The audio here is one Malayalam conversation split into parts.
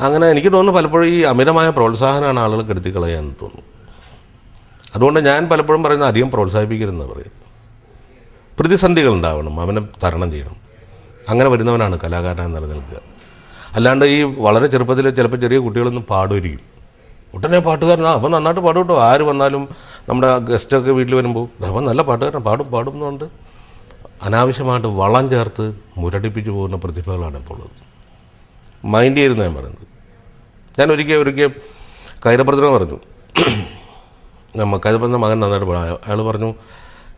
അങ്ങനെ എനിക്ക് തോന്നുന്നു പലപ്പോഴും ഈ അമിതമായ പ്രോത്സാഹനമാണ് ആളുകൾ കെടുത്തി കളയാന്ന് തോന്നുന്നു. അതുകൊണ്ട് ഞാൻ പലപ്പോഴും പറയുന്നത് അധികം പ്രോത്സാഹിപ്പിക്കരുതെന്ന് പറയും പ്രതിസന്ധികൾ ഉണ്ടാവണം അവനെ തരണം ചെയ്യണം. അങ്ങനെ വരുന്നവനാണ് കലാകാരനായി നിലനിൽക്കുക. അല്ലാണ്ട് ഈ വളരെ ചെറുപ്പത്തിൽ ചിലപ്പോൾ ചെറിയ കുട്ടികളൊന്നും പാടുമായിരിക്കും. ഉടനെ പാട്ടുകാരനാ അവൻ നന്നായിട്ട് പാടും കേട്ടോ ആര് വന്നാലും നമ്മുടെ ഗസ്റ്റൊക്കെ വീട്ടിൽ വരുമ്പോൾ അവൻ നല്ല പാട്ടുകാരൻ പാടും പാടും എന്നുകൊണ്ട് അനാവശ്യമായിട്ട് വളം ചേർത്ത് മുരടിപ്പിച്ചു പോകുന്ന പ്രതിഭകളാണ് ഇപ്പോൾ ഉള്ളത്. മൈൻഡ് ചെയ്തെന്ന് ഞാൻ പറയുന്നത്. ഞാൻ ഒരിക്കൽ ഒരിക്കൽ കൈരപ്രതിമ പറഞ്ഞു. നമ്മൾ കൈരപ്രതിമ മകൻ നന്നായിട്ട് പറഞ്ഞു അയാൾ പറഞ്ഞു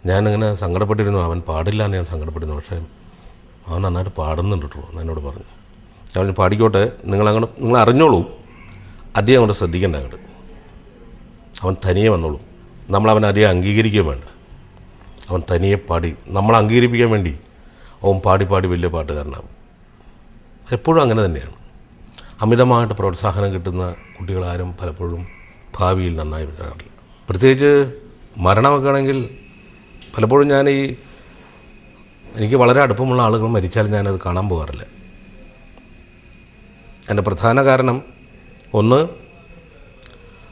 ഞാനിങ്ങനെ സങ്കടപ്പെട്ടിരുന്നു. അവൻ പാടില്ല എന്ന് ഞാൻ സങ്കടപ്പെട്ടിരുന്നു. പക്ഷേ അവൻ നന്നായിട്ട് പാടുന്നുണ്ട് കേട്ടോ എന്ന് എന്നോട് പറഞ്ഞു. ഞാൻ പാടിക്കോട്ടെ. നിങ്ങളങ്ങനെ നിങ്ങൾ അറിഞ്ഞോളൂ. അധികം അങ്ങോട്ട് ശ്രദ്ധിക്കേണ്ട അങ്ങോട്ട്. അവൻ തനിയെ വന്നോളും. നമ്മൾ അധികം അംഗീകരിക്കുകയും വേണ്ട. അവൻ തനിയെ പാടി. നമ്മൾ അംഗീകരിപ്പിക്കാൻ വേണ്ടി അവൻ പാടി പാടി വലിയ പാട്ടുകാരനാകും എപ്പോഴും അങ്ങനെ തന്നെയാണ്. അമിതമായിട്ട് പ്രോത്സാഹനം കിട്ടുന്ന കുട്ടികളാരും പലപ്പോഴും ഭാവിയിൽ നന്നായി വരാറില്ല. പ്രത്യേകിച്ച് മരണമൊക്കെ ആണെങ്കിൽ പലപ്പോഴും ഞാൻ ഈ എനിക്ക് വളരെ അടുപ്പമുള്ള ആളുകൾ മരിച്ചാൽ ഞാനത് കാണാൻ പോകാറില്ല. എന്റെ പ്രധാന കാരണം ഒന്ന്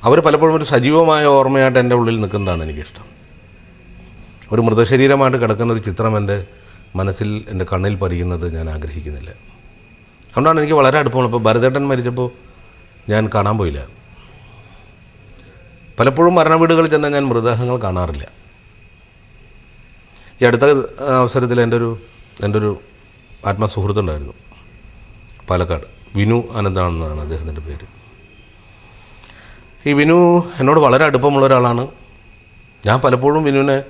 അവർ പലപ്പോഴും ഒരു സജീവമായ ഓർമ്മയായിട്ട് എന്റെ ഉള്ളിൽ നിൽക്കുന്നതാണ് എനിക്കിഷ്ടം. ഒരു മൃതശരീരമായിട്ട് കിടക്കുന്ന ഒരു ചിത്രം എന്റെ മനസ്സിൽ എന്റെ കണ്ണിൽ പതിയുന്നത് ഞാൻ ആഗ്രഹിക്കുന്നില്ല. അതുകൊണ്ടാണ് എനിക്ക് വളരെ അടുപ്പമുള്ളത്. അപ്പോൾ ഭരതേട്ടൻ മരിച്ചപ്പോൾ ഞാൻ കാണാൻ പോയില്ല. പലപ്പോഴും മരണ വീടുകളിൽ ചെന്നാൽ ഞാൻ മൃതദേഹങ്ങൾ കാണാറില്ല. ഈ അടുത്ത അവസരത്തിൽ എന്റെ ഒരു എന്റെ ഒരു ആത്മസുഹൃത്തുണ്ടായിരുന്നു പാലക്കാട്. വിനു അനന്താണെന്നാണ് അദ്ദേഹത്തിന്റെ പേര്. ഈ വിനു എന്നോട് വളരെ അടുപ്പമുള്ള ഒരാളാണ്. ഞാൻ പലപ്പോഴും വിനുവിനെ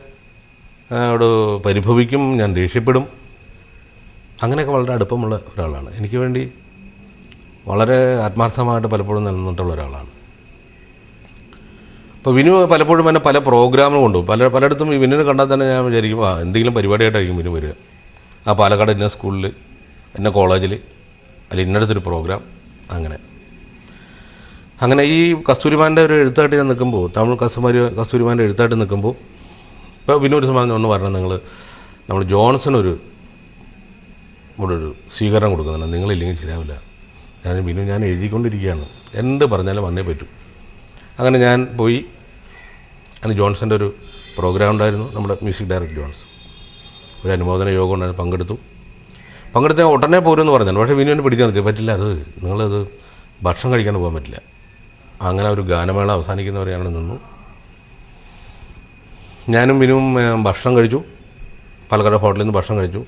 അവിടെ പരിഭവിക്കും ഞാൻ ദേഷ്യപ്പെടും. അങ്ങനെയൊക്കെ വളരെ അടുപ്പമുള്ള ഒരാളാണ്. എനിക്ക് വേണ്ടി വളരെ ആത്മാർത്ഥമായിട്ട് പലപ്പോഴും നിലനിന്നിട്ടുള്ള ഒരാളാണ്. അപ്പോൾ വിനു പലപ്പോഴും എന്നെ പല പ്രോഗ്രാമും കൊണ്ടുപോകും പല പലയിടത്തും ഈ വിനുവിനെ കണ്ടാൽ തന്നെ ഞാൻ വിചാരിക്കും ആ എന്തെങ്കിലും പരിപാടിയായിട്ടായിരിക്കും വിനു വരിക. ആ പാലക്കാട് ഇന്ന സ്കൂളിൽ ഇന്ന കോളേജിൽ അല്ല ഇന്നടത്തൊരു പ്രോഗ്രാം അങ്ങനെ. അങ്ങനെ ഈ കസ്തൂരിമാന്റെ ഒരു എഴുത്തായിട്ട് ഞാൻ നിൽക്കുമ്പോൾ തമിഴ് കസ്തൂരി കസ്തൂരിമാന്റെ എഴുത്തായിട്ട് നിൽക്കുമ്പോൾ ഇപ്പോൾ വിനു ഒരു സമയം ഒന്ന് പറഞ്ഞാൽ നിങ്ങൾ നമ്മൾ ജോൺസൺ ഒരു ഇവിടെ ഒരു സ്വീകരണം കൊടുക്കുന്നുണ്ട്. നിങ്ങളില്ലെങ്കിൽ ശരിയാവില്ല. ഞാൻ പിന്നെ ഞാൻ എഴുതിക്കൊണ്ടിരിക്കുകയാണ്. എന്ത് പറഞ്ഞാലും വന്നേ പറ്റൂ. അങ്ങനെ ഞാൻ പോയി. അന്ന് ജോൺസന്റെ ഒരു പ്രോഗ്രാം ഉണ്ടായിരുന്നു. നമ്മുടെ മ്യൂസിക് ഡയറക്ടർ ജോൺസൺ. ഒരു അനുമോദന യോഗം ഉണ്ടായിരുന്നു. പങ്കെടുത്തു. പങ്കെടുത്ത ഉടനെ പോരുമെന്ന് പറഞ്ഞു പക്ഷേ വിനുവിനെ പിടിക്കാൻ നിർത്തി. പറ്റില്ല അത് നിങ്ങളത് ഭക്ഷണം കഴിക്കാൻ പോകാൻ പറ്റില്ല. അങ്ങനെ ഒരു ഗാനമേള അവസാനിക്കുന്നവരെ ഞങ്ങൾ നിന്നു. ഞാനും വിനുവും ഭക്ഷണം കഴിച്ചു. പാലക്കാട് ഹോട്ടലിൽ നിന്ന് ഭക്ഷണം കഴിച്ചു.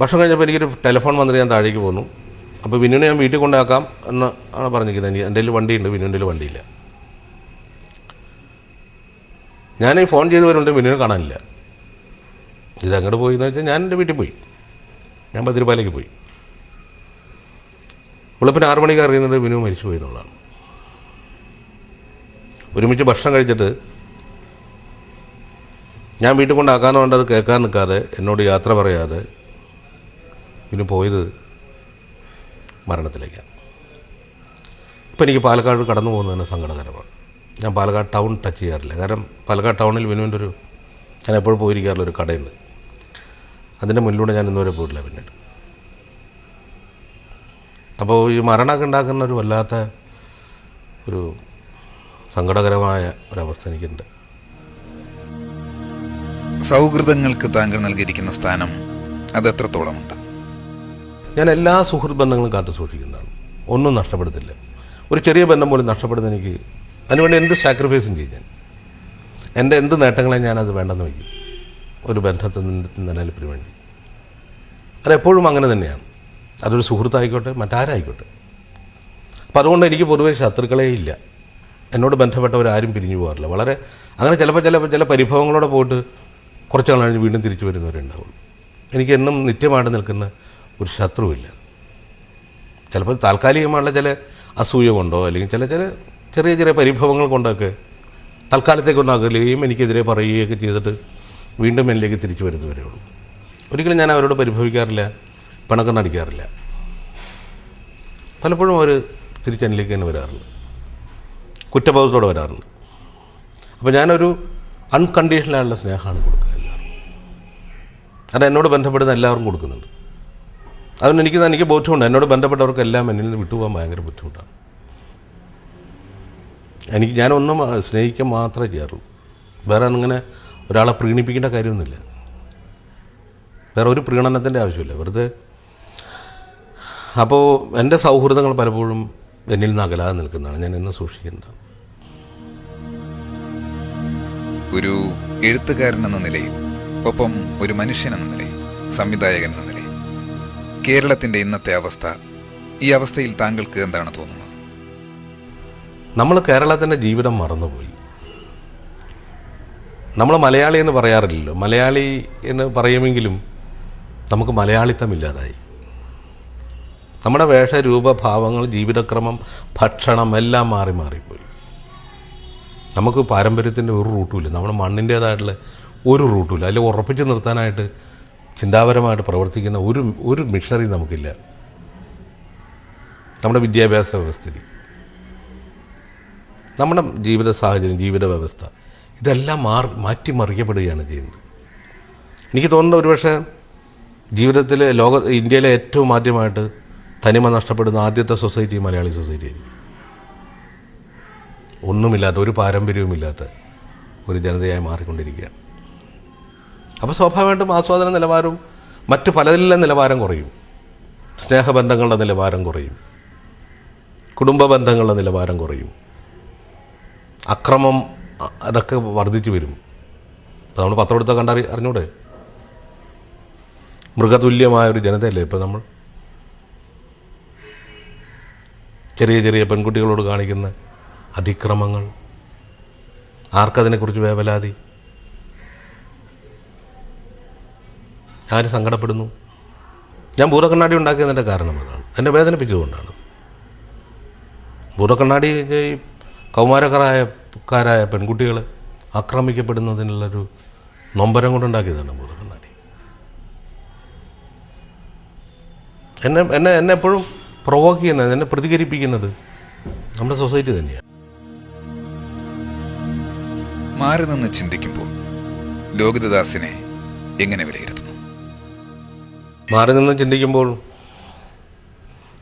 ഭക്ഷണം കഴിഞ്ഞപ്പോൾ എനിക്കൊരു ടെലിഫോൺ വന്നിട്ട് ഞാൻ താഴേക്ക് പോന്നു. അപ്പോൾ വിനുവിനെ ഞാൻ വീട്ടിൽ കൊണ്ടാക്കാം എന്ന് ആണ് പറഞ്ഞിരിക്കുന്നത്. എനിക്ക് എന്റെ വണ്ടിയുണ്ട് വിനുവിന്റെ വണ്ടിയില്ല. ഈ ഫോൺ ചെയ്ത് വരുമ്പോൾ വിനുവിനെ കാണാനില്ല. ഇത് അങ്ങോട്ട് പോയി എന്ന് വെച്ചാൽ ഞാൻ എന്റെ വീട്ടിൽ പോയി. ഞാൻ ബദ്രിപ്പാലേക്ക് പോയി. വെളുപ്പിന് ആറു മണിക്ക് അറിയുന്നത് വിനു മരിച്ചു പോയി എന്നുള്ളതാണ്. ഒരുമിച്ച് ഭക്ഷണം കഴിച്ചിട്ട് ഞാൻ വീട്ടിൽ കൊണ്ടാക്കാന്ന് വേണ്ടത് കേൾക്കാൻ നിൽക്കാതെ എന്നോട് യാത്ര പറയാതെ വിനു പോയത് മരണത്തിലേക്കാണ്. ഇപ്പം എനിക്ക് പാലക്കാട് കടന്നു പോകുന്നത് തന്നെ സങ്കടകരമാണ്. ഞാൻ പാലക്കാട് ടൗൺ ടച്ച് ചെയ്യാറില്ല. കാരണം പാലക്കാട് ടൗണിൽ വിനുവിന്റെ ഒരു ഞാൻ എപ്പോഴും പോയിരിക്കാറുള്ള ഒരു കടയുണ്ട് അതിന്റെ മുന്നിലൂടെ ഞാൻ ഇന്നുവരെ പോയിട്ടില്ല പിന്നീട്. അപ്പോൾ ഈ മരണമൊക്കെ ഉണ്ടാക്കുന്ന ഒരു വല്ലാത്ത ഒരു സങ്കടകരമായ ഒരവസ്ഥ എനിക്കുണ്ട്. സൗഹൃദങ്ങൾക്ക് താങ്കൾ നൽകിയിരിക്കുന്ന സ്ഥാനം അത് എത്രത്തോളമുണ്ട്? ഞാൻ എല്ലാ സുഹൃത്ത് ബന്ധങ്ങളും കാത്തു സൂക്ഷിക്കുന്നതാണ്. ഒന്നും നഷ്ടപ്പെടുത്തില്ല. ഒരു ചെറിയ ബന്ധം പോലും നഷ്ടപ്പെടുന്ന എനിക്ക് അതിനുവേണ്ടി എന്ത് സാക്രിഫൈസും ചെയ്യും ഞാൻ? എന്റെ എന്ത് നേട്ടങ്ങളെ ഞാനത് വേണ്ടെന്ന് വയ്ക്കും? ഒരു ബന്ധത്തിന്റെ നിലനിൽപ്പിന് വേണ്ടി. അതെപ്പോഴും അങ്ങനെ തന്നെയാണ്. അതൊരു സുഹൃത്തായിക്കോട്ടെ മറ്റാരായിക്കോട്ടെ. അപ്പം അതുകൊണ്ട് എനിക്ക് പൊതുവേ ശത്രുക്കളേ ഇല്ല. എന്നോട് ബന്ധപ്പെട്ടവരാരും പിരിഞ്ഞു പോകാറില്ല. വളരെ അങ്ങനെ ചിലപ്പോൾ ചില ചില പരിഭവങ്ങളോടെ പോയിട്ട് കുറച്ച് കഴിഞ്ഞ് വീണ്ടും തിരിച്ചു വരുന്നവരുണ്ടാവുള്ളൂ. എനിക്ക് എന്നും നിത്യമായിട്ട് നിൽക്കുന്ന ഒരു ശത്രുവില്ല. ചിലപ്പോൾ താൽക്കാലികമായുള്ള ചില അസൂയ കൊണ്ടോ അല്ലെങ്കിൽ ചില ചില ചെറിയ ചെറിയ പരിഭവങ്ങൾ കൊണ്ടൊക്കെ തൽക്കാലത്തേക്കൊന്നും അകലുകയും എനിക്കെതിരെ പറയുകയൊക്കെ ചെയ്തിട്ട് വീണ്ടും എന്നിലേക്ക് തിരിച്ചു വരുന്നവരേ ഉള്ളൂ. ഒരിക്കലും ഞാൻ അവരോട് പരിഭവിക്കാറില്ല പിണക്കം നടിക്കാറില്ല. പലപ്പോഴും അവർ തിരിച്ചെന്നിലേക്ക് തന്നെ വരാറുണ്ട്. കുറ്റബോധത്തോടെ വരാറുണ്ട്. അപ്പോൾ ഞാനൊരു അൺകണ്ടീഷണലായുള്ള സ്നേഹമാണ് കൊടുക്കുക എല്ലാവർക്കും. അത് എന്നോട് ബന്ധപ്പെടുന്ന എല്ലാവർക്കും കൊടുക്കുന്നുണ്ട്. അതുകൊണ്ട് എനിക്ക് എനിക്ക് ബോധ്യമുണ്ട്. എന്നോട് ബന്ധപ്പെട്ടവർക്കെല്ലാം എന്നിൽ നിന്ന് വിട്ടുപോകാൻ ഭയങ്കര ബുദ്ധിമുട്ടാണ്. എനിക്ക് ഞാനൊന്നും സ്നേഹിക്കാൻ മാത്രമേ ചെയ്യാറുള്ളൂ. വേറെ അങ്ങനെ ഒരാളെ പ്രീണിപ്പിക്കേണ്ട കാര്യമൊന്നുമില്ല. വേറെ ഒരു പ്രീണനത്തിന്റെ ആവശ്യമില്ല. വെറുതെ അപ്പോൾ എന്റെ സൗഹൃദങ്ങൾ പലപ്പോഴും എന്നിൽ നിന്ന് അകലാതെ നിൽക്കുന്നതാണ്. ഞാൻ എന്നും സൂക്ഷിക്കേണ്ട ഒരു എഴുത്തുകാരൻ എന്ന നിലയിൽ ഒപ്പം ഒരു മനുഷ്യൻ എന്ന നിലയിൽ സംവിധായകൻ എന്ന നിലയിൽ കേരളത്തിന്റെ ഇന്നത്തെ അവസ്ഥ ഈ അവസ്ഥയിൽ താങ്കൾക്ക് എന്താണ് തോന്നുന്നത്? നമ്മൾ കേരളത്തിന്റെ ജീവിതം മറന്നുപോയി. നമ്മൾ മലയാളി എന്ന് പറയാറില്ലല്ലോ. മലയാളി എന്ന് പറയുമെങ്കിലും നമുക്ക് മലയാളിത്തമില്ലാതായി. നമ്മുടെ വേഷരൂപഭാവങ്ങൾ ജീവിതക്രമം ഭക്ഷണം എല്ലാം മാറി മാറിപ്പോയി. നമുക്ക് പാരമ്പര്യത്തിന്റെ ഒരു റൂട്ടുമില്ല. നമ്മുടെ മണ്ണിന്റേതായിട്ടുള്ള ഒരു റൂട്ടുമില്ല. അതിൽ ഉറപ്പിച്ച് നിർത്താനായിട്ട് ചിന്താപരമായിട്ട് പ്രവർത്തിക്കുന്ന ഒരു ഒരു മിഷണറി നമുക്കില്ല. നമ്മുടെ വിദ്യാഭ്യാസ വ്യവസ്ഥിതി. നമ്മുടെ ജീവിത സാഹചര്യം ജീവിത വ്യവസ്ഥ ഇതെല്ലാം മാർ മാറ്റിമറിയപ്പെടുകയാണ് ചെയ്യുന്നത്. എനിക്ക് തോന്നുന്നു ഒരുപക്ഷെ ജീവിതത്തിൽ ലോക ഇന്ത്യയിലെ ഏറ്റവും ആദ്യമായിട്ട് തനിമ നഷ്ടപ്പെടുന്ന ആദ്യത്തെ സൊസൈറ്റി മലയാളി സൊസൈറ്റി ആയിരിക്കും. ഒന്നുമില്ലാത്ത ഒരു പാരമ്പര്യവുമില്ലാത്ത ഒരു ജനതയായി മാറിക്കൊണ്ടിരിക്കുകയാണ്. അപ്പോൾ സ്വാഭാവികമായിട്ടും ആസ്വാദന നിലവാരവും മറ്റു പലതിലെ നിലവാരം കുറയും. സ്നേഹബന്ധങ്ങളുടെ നിലവാരം കുറയും. കുടുംബ ബന്ധങ്ങളുടെ നിലവാരം കുറയും. അക്രമം അതൊക്കെ വർദ്ധിച്ചു വരും. ഇപ്പോൾ നമ്മൾ പത്രമെടുത്ത കണ്ടറി അറിഞ്ഞൂടെ? മൃഗതുല്യമായ ഒരു ജനതയല്ലേ ഇപ്പോൾ നമ്മൾ? ചെറിയ ചെറിയ പെൺകുട്ടികളോട് കാണിക്കുന്ന അതിക്രമങ്ങൾ. ആർക്കതിനെക്കുറിച്ച് വേവലാതി? ആര് സങ്കടപ്പെടുന്നു? ഞാൻ ഭൂതക്കണ്ണാടി ഉണ്ടാക്കിയതിന്റെ കാരണം അതാണ്. എന്നെ വേദനിപ്പിച്ചതുകൊണ്ടാണ്. ഭൂതക്കണ്ണാടി ഈ കൗമാരക്കാരായ കാരായ പെൺകുട്ടികൾ ആക്രമിക്കപ്പെടുന്നതിനുള്ളൊരു നൊമ്പരം കൊണ്ടുണ്ടാക്കിയതാണ് ഭൂതക്കണ്ണാടി. എന്നെ എന്നെ എന്നെ എപ്പോഴും പ്രൊവോക്ക് ചെയ്യുന്നത് എന്നെ പ്രതികരിപ്പിക്കുന്നത് നമ്മുടെ സൊസൈറ്റി തന്നെയാണ്. മാറി നിന്ന് ചിന്തിക്കുമ്പോൾ ലോകിതദാസിനെ എങ്ങനെ വിലയിരുത്തുന്നു? മാറി നിന്ന് ചിന്തിക്കുമ്പോൾ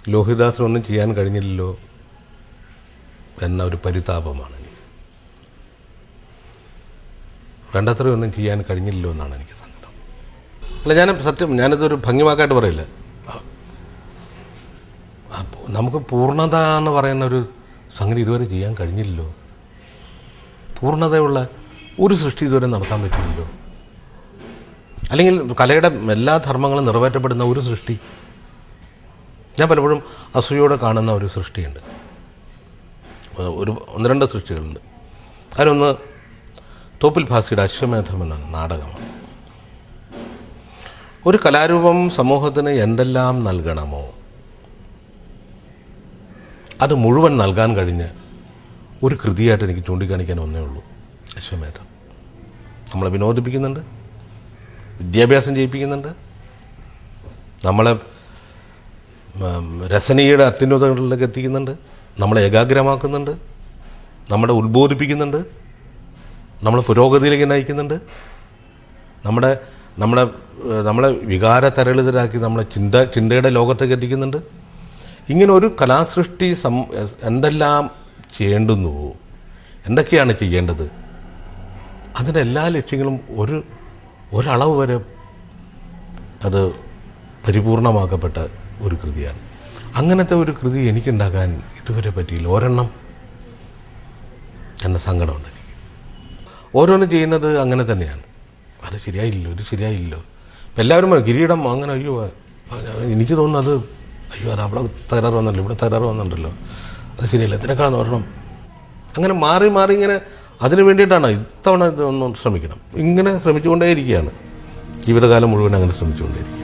ലോഹിദാസിനൊന്നും ചെയ്യാൻ കഴിഞ്ഞില്ലല്ലോ എന്ന ഒരു പരിതാപമാണ്. എനിക്ക് വേണ്ടത്രയൊന്നും ചെയ്യാൻ കഴിഞ്ഞില്ലല്ലോ എന്നാണ് എനിക്ക് സങ്കടം. അല്ല ഞാൻ സത്യം ഞാനിതൊരു ഭംഗിമാക്കായിട്ട് പറയില്ല. നമുക്ക് പൂർണത എന്ന് പറയുന്ന ഒരു സംഗതി ഇതുവരെ ചെയ്യാൻ കഴിഞ്ഞില്ലല്ലോ. പൂർണതയുള്ള ഒരു സൃഷ്ടി ഇതുവരെ നടത്താൻ പറ്റില്ലല്ലോ. അല്ലെങ്കിൽ കലയുടെ എല്ലാ ധർമ്മങ്ങളും നിറവേറ്റപ്പെടുന്ന ഒരു സൃഷ്ടി. ഞാൻ പലപ്പോഴും അസൂയോടെ കാണുന്ന ഒരു സൃഷ്ടിയുണ്ട്. ഒരു ഒന്ന് രണ്ട് സൃഷ്ടികളുണ്ട്. അതിനൊന്ന് തോപ്പിൽ ഭാസിയുടെ അശ്വമേധം എന്ന നാടകമാണ്. ഒരു കലാരൂപം സമൂഹത്തിന് എന്തെല്ലാം നൽകണമോ അത് മുഴുവൻ നൽകാൻ കഴിഞ്ഞ് ഒരു കൃതിയായിട്ട് എനിക്ക് ചൂണ്ടിക്കാണിക്കാൻ ഒന്നേ ഉള്ളൂ. അശ്വമേധം. നമ്മളെ വിനോദിപ്പിക്കുന്നുണ്ട്. വിദ്യാഭ്യാസം ചെയ്യിപ്പിക്കുന്നുണ്ട് നമ്മളെ രസനീയുടെ അത്യുന്നതങ്ങളിലേക്ക് എത്തിക്കുന്നുണ്ട്. നമ്മളെ ഏകാഗ്രമാക്കുന്നുണ്ട്. നമ്മളെ ഉത്ബോധിപ്പിക്കുന്നുണ്ട്. നമ്മളെ പുരോഗതിയിലേക്ക് നയിക്കുന്നുണ്ട്. നമ്മുടെ നമ്മുടെ നമ്മളെ വികാര തരളിതരാക്കി നമ്മളെ ചിന്ത ചിന്തയുടെ ലോകത്തേക്ക് എത്തിക്കുന്നുണ്ട്. ഇങ്ങനെ ഒരു കലാസൃഷ്ടി സം എന്തെല്ലാം ചെയ്യേണ്ടുന്നുവോ എന്തൊക്കെയാണ് ചെയ്യേണ്ടത്? അതിന്റെ എല്ലാ ലക്ഷ്യങ്ങളും ഒരു ഒരളവ് വരെ അത് പരിപൂർണമാക്കപ്പെട്ട ഒരു കൃതിയാണ്. അങ്ങനത്തെ ഒരു കൃതി എനിക്കുണ്ടാക്കാൻ ഇതുവരെ പറ്റിയില്ല. ഒരെണ്ണം എന്റെ സങ്കടമുണ്ട് എനിക്ക്. ഓരോന്നും ചെയ്യുന്നത് അങ്ങനെ തന്നെയാണ്. അത് ശരിയായില്ലോ ഒരു ശരിയായില്ലോ ഇപ്പം എല്ലാവരും കിരീടം അങ്ങനെ അയ്യോ എനിക്ക് തോന്നുന്നു അത് അയ്യോ അത് അവിടെ തകരാറ് വന്നല്ലോ ഇവിടെ തകരാറ് വന്നിട്ടുണ്ടല്ലോ. അത് ശരിയല്ല ഇതിനേക്കാൾ ഒരെണ്ണം. അങ്ങനെ മാറി മാറി ഇങ്ങനെ അതിന് വേണ്ടിയിട്ടാണ് ഇത്തവണ ഇതൊന്നും ശ്രമിക്കണം. ഇങ്ങനെ ശ്രമിച്ചുകൊണ്ടേയിരിക്കുകയാണ്. ജീവിതകാലം മുഴുവൻ അങ്ങനെ ശ്രമിച്ചുകൊണ്ടേയിരിക്കും